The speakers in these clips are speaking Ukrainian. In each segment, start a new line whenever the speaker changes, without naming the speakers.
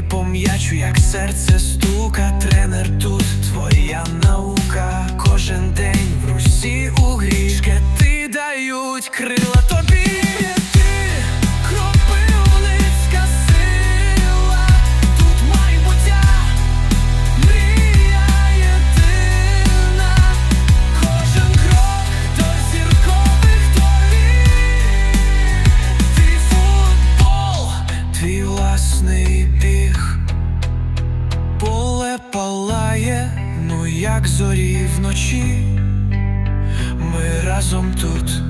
і пом'ячу, як серце стука, тренер тут твоя наука, кожен день в русі у грішки. Ти дають крила тобі. як зорі вночі, ми разом тут.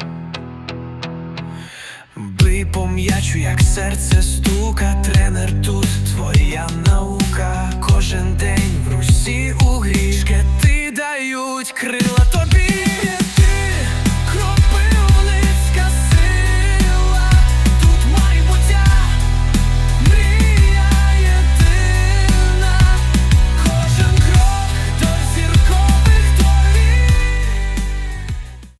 і пом'ячу, як серце стука, тренер тут твоя наука, кожен день в русі у грішки ти дають крила.